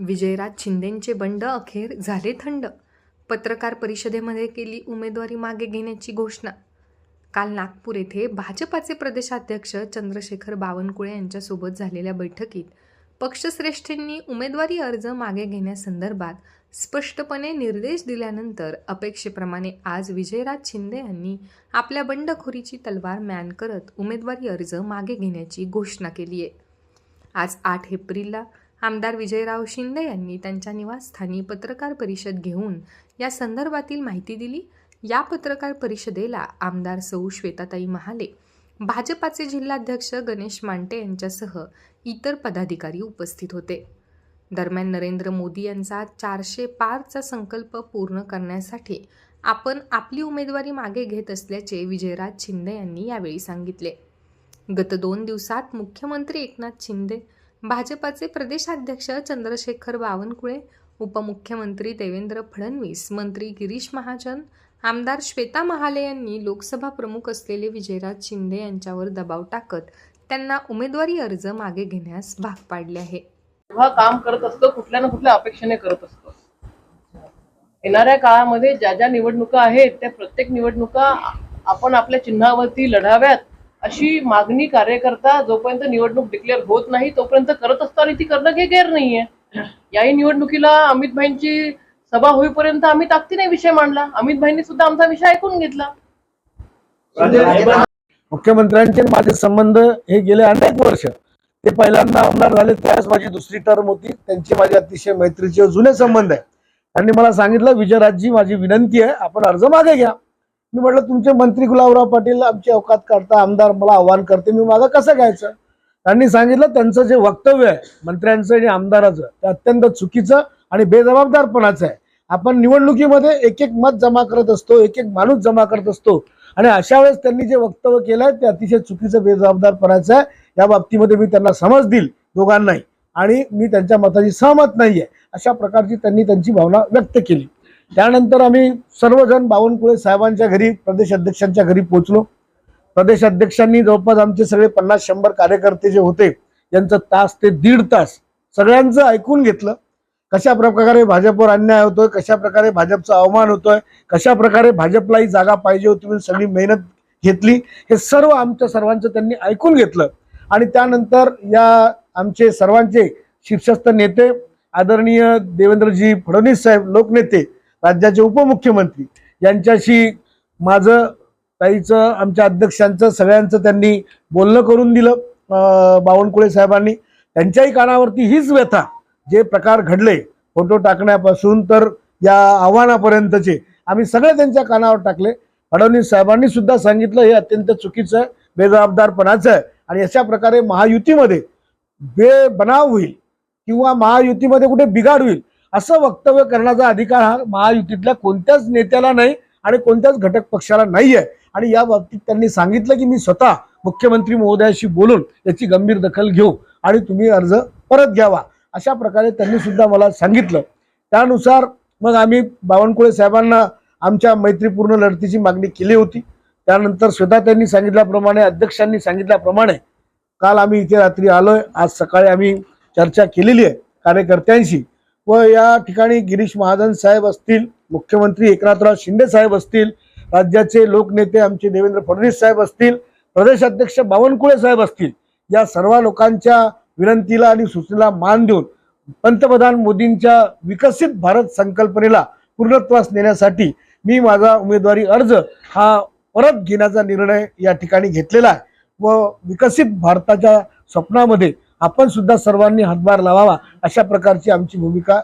विजयराज शिंदेंचे बंड अखेर झाले थंड. पत्रकार परिषदेमध्ये केली उमेदवारी मागे घेण्याची घोषणा. काल नागपूर येथे भाजपाचे प्रदेशाध्यक्ष चंद्रशेखर बावनकुळे यांच्यासोबत झालेल्या बैठकीत पक्षश्रेष्ठींनी उमेदवारी अर्ज मागे घेण्यासंदर्भात स्पष्टपणे निर्देश दिल्यानंतर अपेक्षेप्रमाणे आज विजयराज शिंदे यांनी आपल्या बंडखोरीची तलवार मॅन करत उमेदवारी अर्ज मागे घेण्याची घोषणा केली आहे आज आठ एप्रिलला आमदार विजयराव शिंदे यांनी त्यांच्या निवासस्थानी पत्रकार परिषद घेऊन या संदर्भातील माहिती दिली. या पत्रकार परिषदेला आमदार सौ. श्वेताताई महाले भाजपाचे जिल्हाध्यक्ष गणेश मांटे यांच्यासह इतर पदाधिकारी उपस्थित होते. दरम्यान नरेंद्र मोदी यांचा चारशे पारचा संकल्प पूर्ण करण्यासाठी आपण आपली उमेदवारी मागे घेत असल्याचे विजयराज शिंदे यांनी यावेळी सांगितले. गत दोन दिवसात मुख्यमंत्री एकनाथ शिंदे भाजपाचे प्रदेशाध्यक्ष चंद्रशेखर बावनकुळे उपमुख्यमंत्री देवेंद्र फडणवीस मंत्री गिरीश महाजन आमदार श्वेता महाले यांनी लोकसभा प्रमुख असलेले विजयराज शिंदे यांच्यावर दबाव टाकत त्यांना उमेदवारी अर्ज मागे घेण्यास भाग पाडले आहे. जेव्हा काम करत असतो कुठल्या ना कुठल्या अपेक्षेने करत असतो. येणाऱ्या काळामध्ये ज्या ज्या निवडणुका आहेत त्या प्रत्येक निवडणुका आपण आपल्या चिन्हावरती लढाव्यात. अशी मागणी कार्यकर्ता जोपर्यंत निवडणूक डिक्लेअर होत नाही तोपर्यंत करत असतो आणि ती करणं काही गैर नाहीये. याही निवडणुकीला अमित भाईंची सभा होईपर्यंत आम्ही ताकदीने विषय मांडला. अमित भाईंनी सुद्धा आमचा विषय ऐकून घेतला. मुख्यमंत्र्यांचे माझे संबंध हे गेले अनेक वर्ष. ते पहिल्यांदा आमदार झाले त्यावेळेस माझी दुसरी टर्म होती. त्यांचे माझे अतिशय मैत्रीचे जुने संबंध आहे त्यांनी मला सांगितलं विजयराजजी माझी विनंती आहे आपण अर्ज मागे घ्या. मी म्हटलं तुमचे मंत्री गुलाबराव पाटील आमची अवकात काढता आमदार मला आव्हान करते मी माझं कसं घ्यायचं? त्यांनी सांगितलं त्यांचं जे वक्तव्य आहे मंत्र्यांचं आणि आमदाराचं ते अत्यंत चुकीचं आणि बेजबाबदारपणाचं आहे. आपण निवडणुकीमध्ये एक एक मत जमा करत असतो एक एक माणूस जमा करत असतो आणि अशा वेळेस त्यांनी जे वक्तव्य केलंय ते अतिशय चुकीचं बेजबाबदारपणाचं आहे. या बाबतीमध्ये मी त्यांना समज देईल दोघांनाही. आणि मी त्यांच्या मताची सहमत नाहीये. अशा प्रकारची त्यांनी त्यांची भावना व्यक्त केली. त्यानंतर आम्ही सर्वजण बावनकुळे साहेबांच्या घरी प्रदेश अध्यक्षांच्या घरी पोहोचलो. प्रदेश अध्यक्षांनी जवळपास आमचे सगळे पन्नास शंभर कार्यकर्ते जे होते यांचं तास ते दीड तास सगळ्यांचं ऐकून घेतलं. कशा प्रकारे भाजपवर अन्याय होतोय कशा प्रकारे भाजपचा अवमान होतोय कशा प्रकारे भाजपलाही जागा पाहिजे होती म्हणून सगळी मेहनत घेतली. हे सर्व आमच्या सर्वांचं त्यांनी ऐकून घेतलं. आणि त्यानंतर या आमचे सर्वांचे शीर्षस्थ नेते आदरणीय देवेंद्रजी फडणवीस साहेब लोकनेते राज्याचे उपमुख्यमंत्री. यांच्याशी माझं ताईचं आमच्या अध्यक्षांचं सगळ्यांचं त्यांनी बोलणं करून दिलं बावनकुळे साहेबांनी. त्यांच्याही कानावरती हीच व्यथा जे प्रकार घडले फोटो टाकण्यापासून तर या आव्हानापर्यंतचे. आम्ही सगळे त्यांच्या कानावर टाकले. फडणवीस साहेबांनी सुद्धा सांगितलं हे अत्यंत चुकीचं आहे बेजबाबदारपणाचं आहे. आणि अशा प्रकारे महायुतीमध्ये बेबनाव होईल किंवा महायुतीमध्ये कुठे बिघाड होईल असं वक्तव्य करण्याचा अधिकार हा महायुतीतल्या कोणत्याच नेत्याला नाही आणि कोणत्याच घटक पक्षाला नाही आहे आणि या बाबतीत त्यांनी सांगितलं की मी स्वतः मुख्यमंत्री महोदयाशी बोलून याची गंभीर दखल घेऊ आणि तुम्ही अर्ज परत घ्यावा. अशा प्रकारे त्यांनी सुद्धा मला सांगितलं. त्यानुसार मग आम्ही बावनकुळे साहेबांना आमच्या मैत्रीपूर्ण लढतीची मागणी केली होती. त्यानंतर स्वतः त्यांनी सांगितल्याप्रमाणे अध्यक्षांनी सांगितल्याप्रमाणे काल आम्ही इथे रात्री आलोय. आज सकाळी आम्ही चर्चा केलेली आहे कार्यकर्त्यांशी. व या ठिकाणी गिरीश महाजन साहेब असतील मुख्यमंत्री एकनाथराव शिंदे साहेब असतील राज्याचे लोकनेते आमचे देवेंद्र फडणवीस साहेब असतील प्रदेश अध्यक्ष बावनकुळे साहेब असतील या सर्व लोकांच्या विनंतीला आणि सूचनेला मान देऊन पंतप्रधान मोदींच्या विकसित भारत संकल्पनेला पूर्णत्वास नेण्यासाठी मी माझा उमेदवारी अर्ज हा परत घेण्याचा निर्णय या ठिकाणी घेतलेला आहे. व विकसित भारताच्या स्वप्नामध्ये आपण सुद्धा सर्वांनी हातभार लावावा अशा प्रकारची आमची भूमिका